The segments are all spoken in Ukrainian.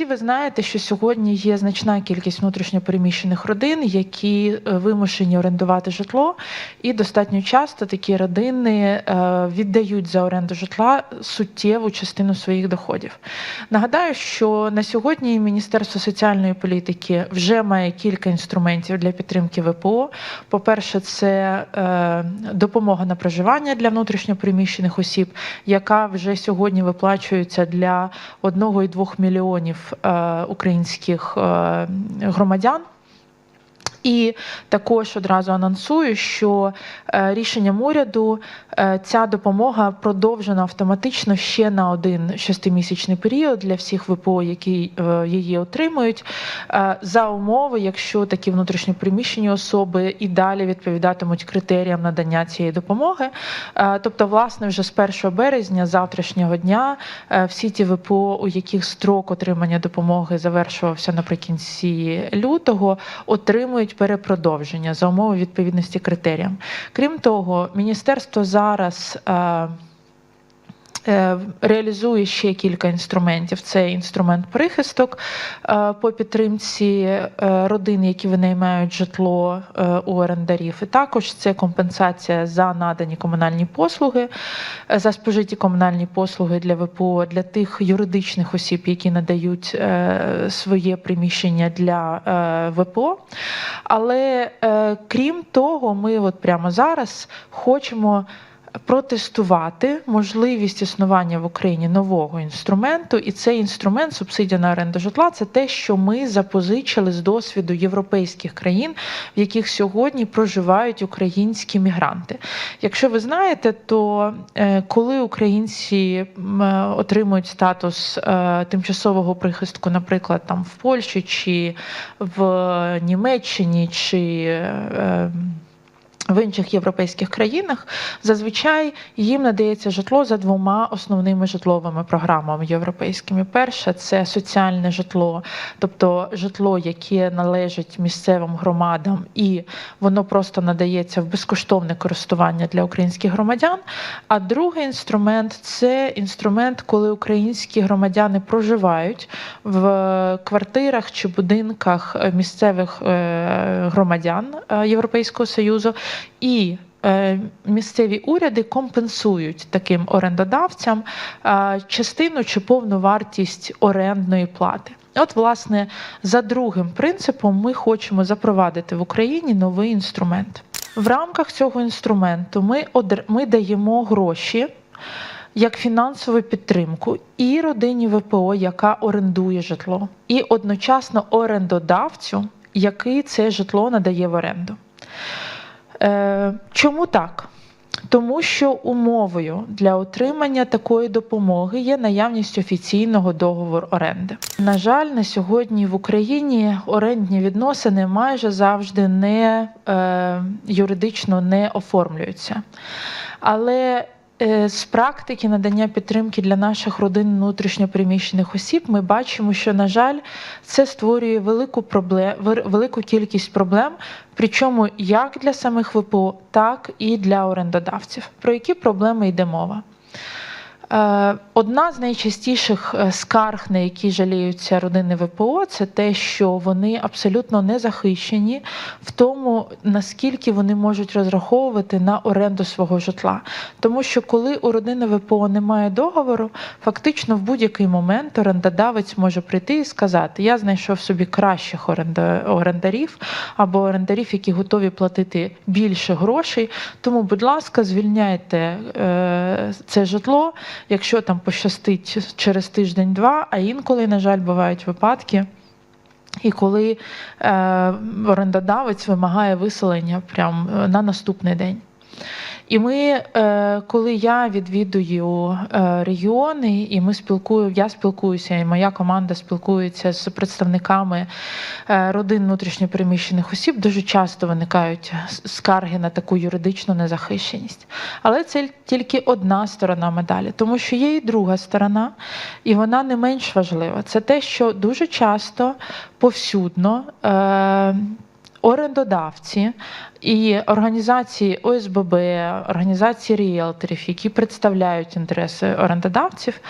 Всі ви знаєте, що сьогодні є значна кількість внутрішньопереміщених родин, які е, вимушені орендувати житло, і достатньо часто такі родини е, віддають за оренду житла суттєву частину своїх доходів. Нагадаю, що на сьогодні Міністерство соціальної політики вже має кілька інструментів для підтримки ВПО. По-перше, це е, допомога на проживання для внутрішньопереміщених осіб, яка вже сьогодні виплачується для 1,2 мільйонів українських е, громадян. І також одразу анонсую, що е, рішенням уряду е, ця допомога продовжена автоматично ще на один шестимісячний період для всіх ВПО, які е, її отримують, за умови, якщо такі внутрішньоприміщені особи і далі відповідатимуть критеріям надання цієї допомоги. Тобто, власне, вже з 1 березня, завтрашнього дня, всі ті ВПО, у яких строк отримання допомоги завершувався наприкінці лютого, отримують перепродовження за умови відповідності критеріям. Крім того, міністерство зараз. Е, Реалізує ще кілька інструментів. Це інструмент прихисток е, по підтримці е, родин, які винаймають житло у орендарів. І також це компенсація за надані комунальні послуги, за спожиті комунальні послуги для ВПО для тих юридичних осіб, які надають своє приміщення для ВПО. Але крім того, ми от прямо зараз хочемо протестувати можливість існування в Україні нового інструменту, і цей інструмент субсидія на оренду житла це те, що ми запозичили з досвіду європейських країн, в яких сьогодні проживають українські мігранти. Якщо ви знаєте, то е, коли українці е, отримують статус е, тимчасового прихистку, наприклад, там в Польщі чи в Німеччині чи в інших європейських країнах зазвичай їм надається житло за двома основними житловими програмами європейськими. Перша це соціальне житло, тобто житло, яке належить місцевим громадам, і воно просто надається в безкоштовне користування для українських громадян. А другий інструмент це інструмент, коли українські громадяни проживають в квартирах чи будинках місцевих е, громадян е, Європейського Союзу. І е, місцеві уряди компенсують таким орендодавцям е, частину чи повну вартість орендної плати. От, власне, за другим принципом ми хочемо запровадити в Україні новий інструмент. В рамках цього інструменту ми, ми даємо гроші як фінансову підтримку і родині ВПО, яка орендує житло, і одночасно орендодавцю, який це житло надає в оренду. Е, Чому так? Тому що умовою для отримання такої допомоги є наявність офіційного договору оренди. На жаль, на сьогодні в Україні орендні відносини майже завжди не е, юридично не оформлюються. Але з практики надання підтримки для наших родин внутрішньопереміщених осіб ми бачимо, що, на жаль, це створює велику проблем, велику кількість проблем, причому як для самих ВПО, так і для орендодавців. Про які проблеми йде мова? Е, Одна з найчастіших е, скарг, на які жаліються родини ВПО, це те, що вони абсолютно не захищені в тому, наскільки вони можуть розраховувати на оренду свого житла. Тому що коли у родини ВПО немає договору, фактично в будь-який момент орендодавець може прийти і сказати: Я знайшов собі кращих оренда- орендарів або орендарів, які готові платити більше грошей. Тому, будь ласка, звільняйте е, це житло, якщо там пощастить через тиждень-два, а інколи, на жаль, бувають випадки. І коли е, орендодавець вимагає виселення прямо на наступний день. І ми, е, коли я відвідую е, регіони, і ми спілкую, я спілкуюся, і моя команда спілкується з представниками е, родин внутрішньопереміщених осіб, дуже часто виникають скарги на таку юридичну незахищеність. Але це тільки одна сторона медалі, тому що є і друга сторона, і вона не менш важлива. Це те, що дуже часто повсюдно. Орендодавці І організації ОСББ, організації ріелторів, які представляють інтереси орендодавців,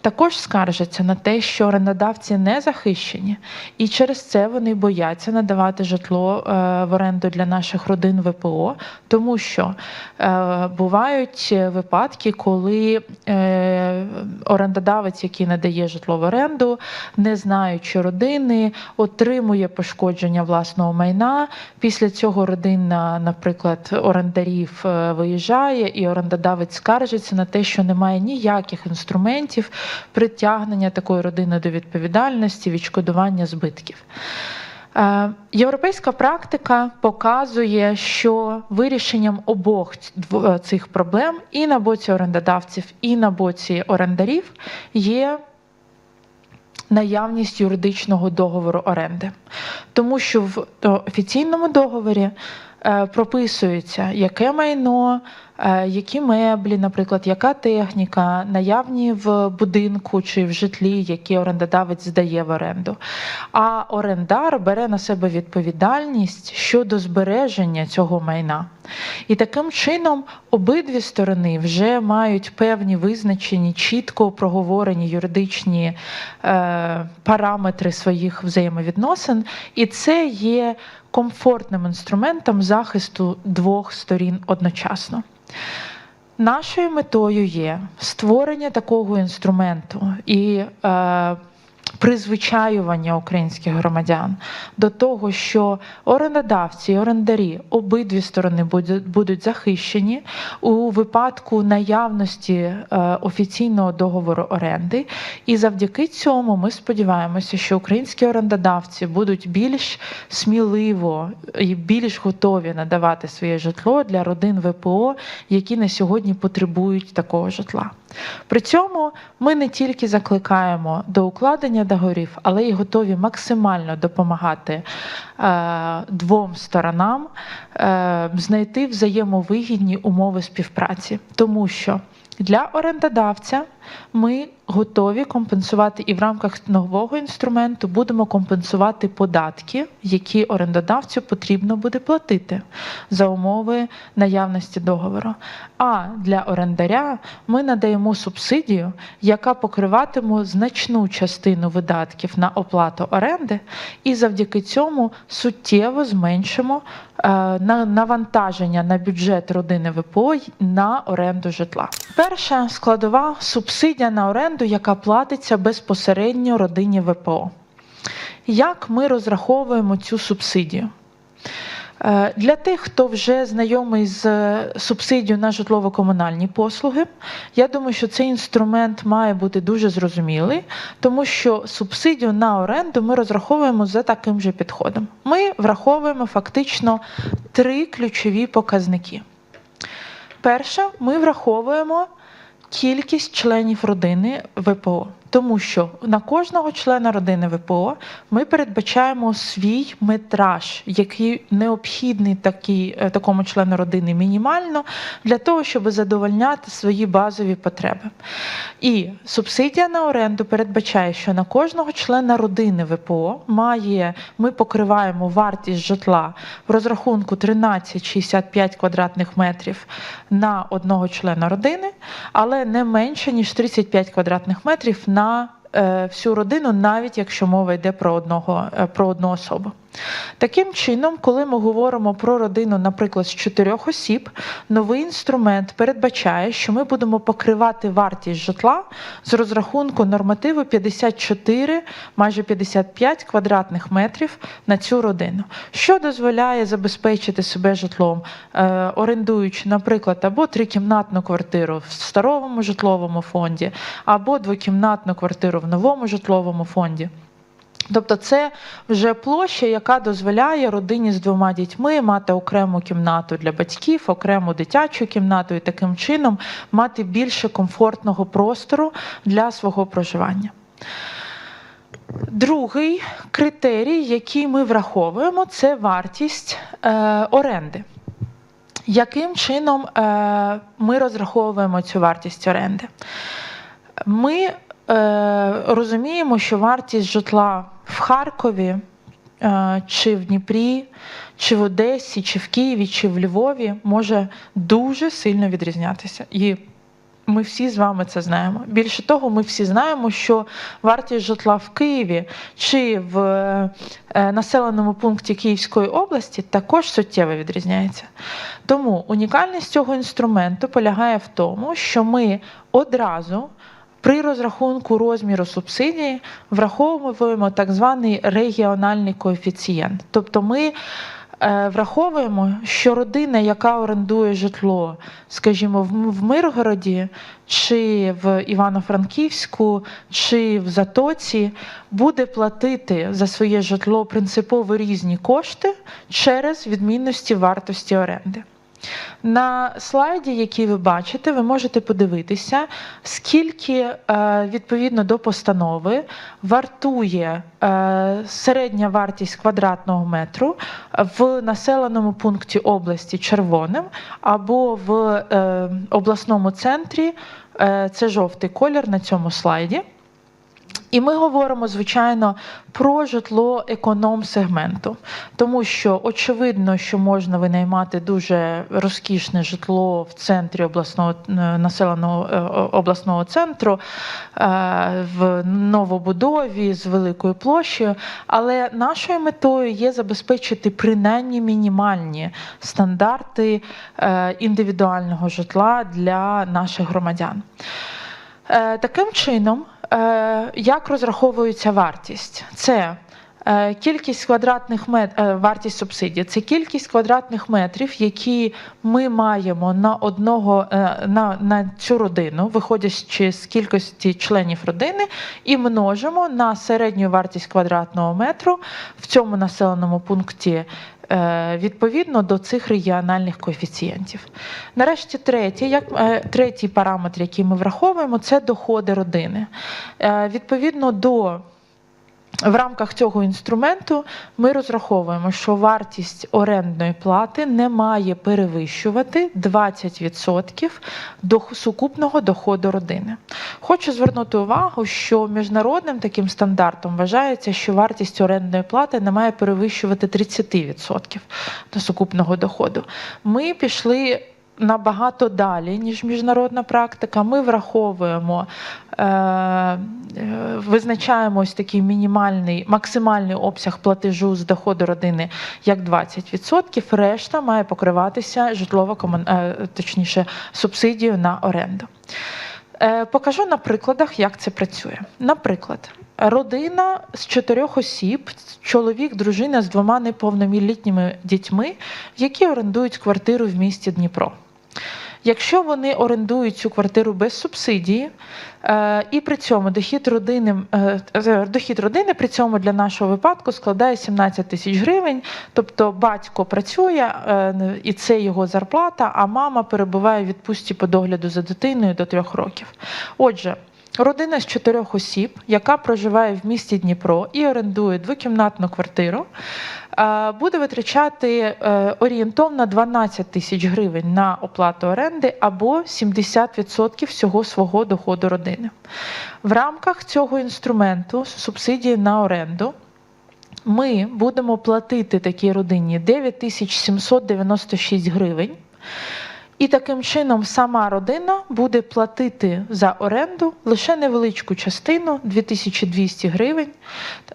також скаржаться на те, що орендодавці не захищені, і через це вони бояться надавати житло е, в оренду для наших родин ВПО, тому що е, бувають випадки, коли е, орендодавець, який надає житло в оренду, не знаючи родини, отримує пошкодження власного майна. Після цього родина, наприклад, орендарів е, виїжджає, і орендодавець скаржиться на те, що немає ніяких інструментів притягнення такої родини до відповідальності, відшкодування збитків. Е, Європейська практика показує, що вирішенням обох е, цих проблем і на боці орендодавців, і на боці орендарів є наявність юридичного договору оренди. Тому що в офіційному договорі прописується, яке майно, е, які меблі, наприклад, яка техніка наявні в будинку чи в житлі, які орендодавець здає в оренду. А орендар бере на себе відповідальність щодо збереження цього майна. І таким чином обидві сторони вже мають певні визначені, чітко проговорені юридичні е, параметри своїх взаємовідносин, і це є комфортним інструментом захисту двох сторін одночасно. Нашою метою є створення такого інструменту і е, призвичаювання українських громадян до того, що орендодавці і орендарі обидві сторони будуть, захищені у випадку наявності е, офіційного договору оренди. І завдяки цьому ми сподіваємося, що українські орендодавці будуть більш сміливо і більш готові надавати своє житло для родин ВПО, які на сьогодні потребують такого житла. При цьому ми не тільки закликаємо до укладення договорів, але й готові максимально допомагати двом сторонам е, знайти взаємовигідні умови співпраці, тому що для орендодавця ми готові компенсувати і в рамках нового інструменту будемо компенсувати податки, які орендодавцю потрібно буде платити за умови наявності договору. А для орендаря ми надаємо субсидію, яка покриватиме значну частину видатків на оплату оренди, і завдяки цьому суттєво зменшимо е, навантаження на бюджет родини ВПО на оренду житла. Перша складова субсидія на оренду, яка платиться безпосередньо родині ВПО. Як ми розраховуємо цю субсидію? Е, Для тих, хто вже знайомий з е, субсидією на житлово-комунальні послуги, я думаю, що цей інструмент має бути дуже зрозумілий, тому що субсидію на оренду ми розраховуємо за таким же підходом. Ми враховуємо фактично три ключові показники. Перше, ми враховуємо кількість членів родини ВПО. Тому що на кожного члена родини ВПО ми передбачаємо свій метраж, який необхідний такій, е, такому члену родини мінімально для того, щоб задовольняти свої базові потреби. І субсидія на оренду передбачає, що на кожного члена родини ВПО має, ми покриваємо вартість житла в розрахунку 13,65 квадратних метрів на одного члена родини, але не менше ніж 35 квадратних метрів на е, всю родину, навіть якщо мова йде про одного е, про одну особу. Таким чином, коли ми говоримо про родину, наприклад, з чотирьох осіб, новий інструмент передбачає, що ми будемо покривати вартість житла з розрахунку нормативу 54, майже 55 квадратних метрів на цю родину, що дозволяє забезпечити себе житлом, е, орендуючи, наприклад, або трикімнатну квартиру в старому житловому фонді, або двокімнатну квартиру в новому житловому фонді. Тобто це вже площа, яка дозволяє родині з двома дітьми мати окрему кімнату для батьків, окрему дитячу кімнату і таким чином мати більше комфортного простору для свого проживання. Другий критерій, який ми враховуємо, це вартість е, оренди. Яким чином е, ми розраховуємо цю вартість оренди? Ми розуміємо, що вартість житла в Харкові е, чи в Дніпрі, чи в Одесі, чи в Києві, чи в Львові може дуже сильно відрізнятися. І ми всі з вами це знаємо. Більше того, ми всі знаємо, що вартість житла в Києві чи в е, населеному пункті Київської області також суттєво відрізняється. Тому унікальність цього інструменту полягає в тому, що ми одразу. При розрахунку розміру субсидії враховуємо так званий регіональний коефіцієнт. Тобто ми е, враховуємо, що родина, яка орендує житло, скажімо, в в Миргороді, чи в Івано-Франківську, чи в Затоці, буде платити за своє житло принципово різні кошти через відмінності вартості оренди. На слайді, який ви бачите, ви можете подивитися, скільки е, відповідно до постанови вартує е, середня вартість квадратного метру в населеному пункті області червоним або в е, обласному центрі. Це жовтий колір на цьому слайді. І ми говоримо, звичайно, про житло економ-сегменту, тому що очевидно, що можна винаймати дуже розкішне житло в центрі обласного е, населеного е, обласного центру е, в новобудові з великою площею. Але нашою метою є забезпечити принаймні мінімальні стандарти індивідуального житла для наших громадян. Таким чином, як розраховується вартість? Це е, кількість квадратних мет... е, вартість субсидії, це кількість квадратних метрів, які ми маємо на одного е, на, на цю родину, виходячи з кількості членів родини, і множимо на середню вартість квадратного метру в цьому населеному пункті. Е, Відповідно до цих регіональних коефіцієнтів. Нарешті, третій, як, е, третій параметр, який ми враховуємо, це доходи родини. Е, Відповідно до в рамках цього інструменту ми розраховуємо, що вартість орендної плати не має перевищувати 20% до сукупного доходу родини. Хочу звернути увагу, що міжнародним таким стандартом вважається, що вартість орендної плати не має перевищувати 30% до сукупного доходу. Ми пішли набагато далі, ніж міжнародна практика. Ми враховуємо, е, е, визначаємо ось такий мінімальний, максимальний обсяг платежу з доходу родини як 20%. Решта має покриватися житлово е, точніше субсидією на оренду. Покажу на прикладах, як це працює. Наприклад, родина з чотирьох осіб, чоловік, дружина з двома неповнолітніми дітьми, які орендують квартиру в місті Дніпро. Якщо вони орендують цю квартиру без субсидії, е, і при цьому дохід родини, е, е, дохід родини при цьому для нашого випадку складає 17 тисяч гривень, тобто батько працює і це його зарплата, а мама перебуває в відпустці по догляду за дитиною до трьох років. Отже, Родина з чотирьох осіб, яка проживає в місті Дніпро і орендує двокімнатну квартиру, буде витрачати е, орієнтовно 12 тисяч гривень на оплату оренди або 70% всього свого доходу родини. В рамках цього інструменту субсидії на оренду. Ми будемо платити такій родині 9796 гривень. І таким чином сама родина буде платити за оренду лише невеличку частину 2200 гривень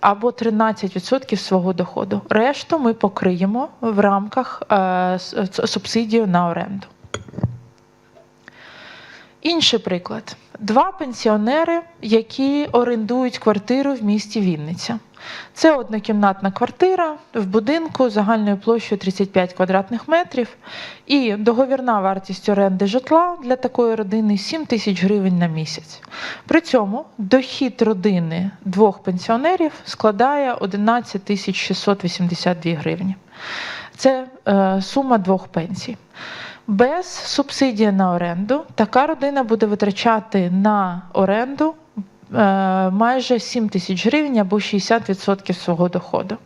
або 13% свого доходу. Решту ми покриємо в рамках е, субсидію на оренду. Інший приклад: два пенсіонери, які орендують квартиру в місті Вінниця. Це однокімнатна квартира в будинку загальною площею 35 квадратних метрів. І договірна вартість оренди житла для такої родини 7 тисяч гривень на місяць. При цьому дохід родини двох пенсіонерів складає 11 тисяч 682 гривні. Це е, сума двох пенсій. Без субсидії на оренду така родина буде витрачати на оренду е, майже 7 тисяч гривень або 60% свого доходу.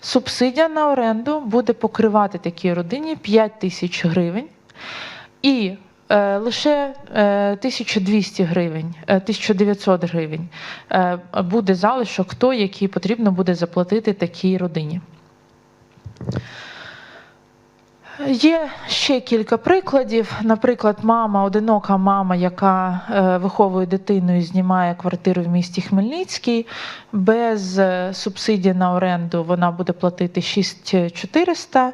Субсидія на оренду буде покривати такій родині 5 тисяч гривень. І Е, Лише е, 1200 гривень, е, 1900 гривень буде залишок той, який потрібно буде заплатити такій родині. Є ще кілька прикладів. Наприклад, мама, одинока мама, яка е, виховує дитину і знімає квартиру в місті Хмельницький, без е, субсидії на оренду вона буде платити 6400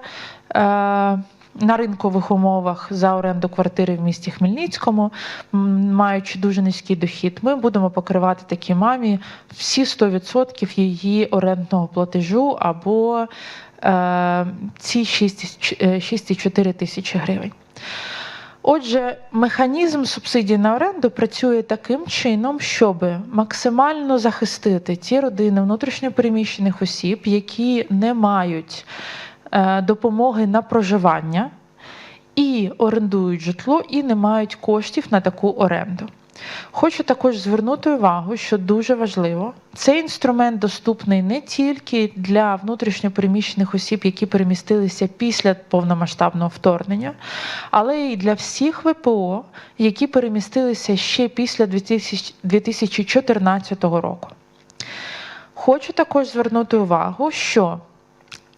е, на ринкових умовах за оренду квартири в місті Хмельницькому, маючи дуже низький дохід, ми будемо покривати такій мамі всі 100% її орендного платежу або ці 6,4 е, 6,4 тисячі гривень. Отже, механізм субсидій на оренду працює таким чином, щоб максимально захистити ті родини внутрішньопереміщених осіб, які не мають е, допомоги на проживання і орендують житло, і не мають коштів на таку оренду. Хочу також звернути увагу, що дуже важливо, цей інструмент доступний не тільки для внутрішньопереміщених осіб, які перемістилися після повномасштабного вторгнення, але й для всіх ВПО, які перемістилися ще після 2014 року. Хочу також звернути увагу, що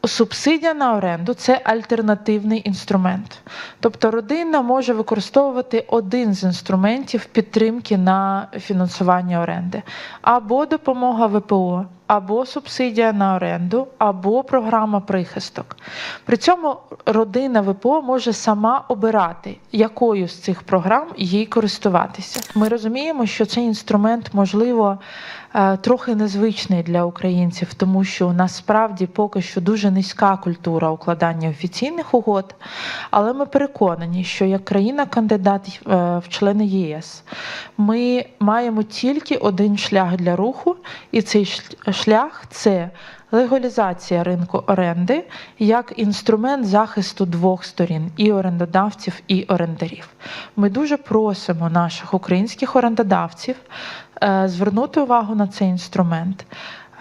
Субсидія на оренду це альтернативний інструмент. Тобто родина може використовувати один з інструментів підтримки на фінансування оренди, або допомога ВПО, або субсидія на оренду, або програма прихисток. При цьому родина ВПО може сама обирати, якою з цих програм їй користуватися. Ми розуміємо, що цей інструмент можливо е, трохи незвичний для українців, тому що у нас справді поки що дуже низька культура укладання офіційних угод. Але ми переконані, що як країна-кандидат е, в члени ЄС ми маємо тільки один шлях для руху, і цей шлях це легалізація ринку оренди як інструмент захисту двох сторін і орендодавців, і орендарів. Ми дуже просимо наших українських орендодавців е, звернути увагу на цей інструмент,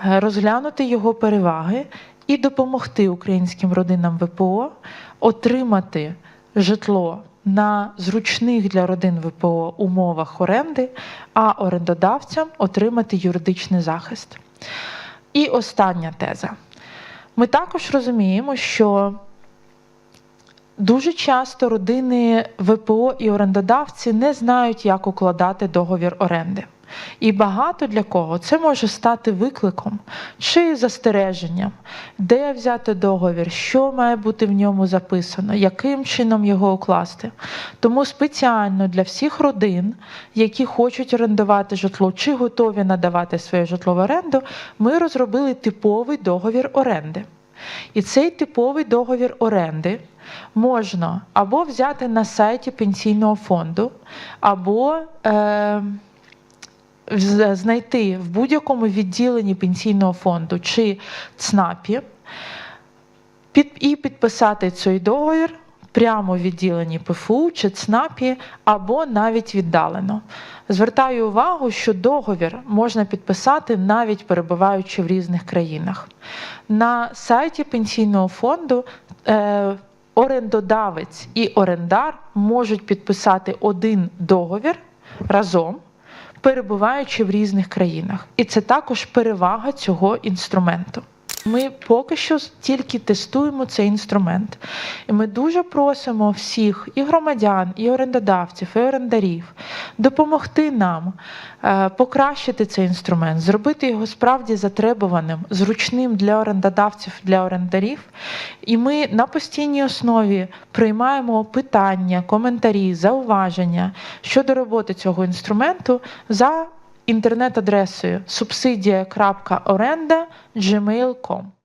е, розглянути його переваги і допомогти українським родинам ВПО отримати житло на зручних для родин ВПО умовах оренди, а орендодавцям отримати юридичний захист. І остання теза. Ми також розуміємо, що дуже часто родини ВПО і орендодавці не знають, як укладати договір оренди. І багато для кого це може стати викликом чи застереженням, де взяти договір, що має бути в ньому записано, яким чином його укласти. Тому спеціально для всіх родин, які хочуть орендувати житло чи готові надавати своє житло в оренду, ми розробили типовий договір оренди. І цей типовий договір оренди можна або взяти на сайті пенсійного фонду, або е, знайти в будь-якому відділенні пенсійного фонду чи ЦНАПі і підписати цей договір прямо в відділенні ПФУ чи ЦНАПі, або навіть віддалено. Звертаю увагу, що договір можна підписати навіть перебуваючи в різних країнах. На сайті пенсійного фонду е, орендодавець і орендар можуть підписати один договір разом перебуваючи в різних країнах. І це також перевага цього інструменту. Ми поки що тільки тестуємо цей інструмент, і ми дуже просимо всіх і громадян, і орендодавців, і орендарів допомогти нам е, покращити цей інструмент, зробити його справді затребуваним, зручним для орендодавців, для орендарів. І ми на постійній основі приймаємо питання, коментарі, зауваження щодо роботи цього інструменту за інтернет-адресою subsidia.orenda.gmail.com.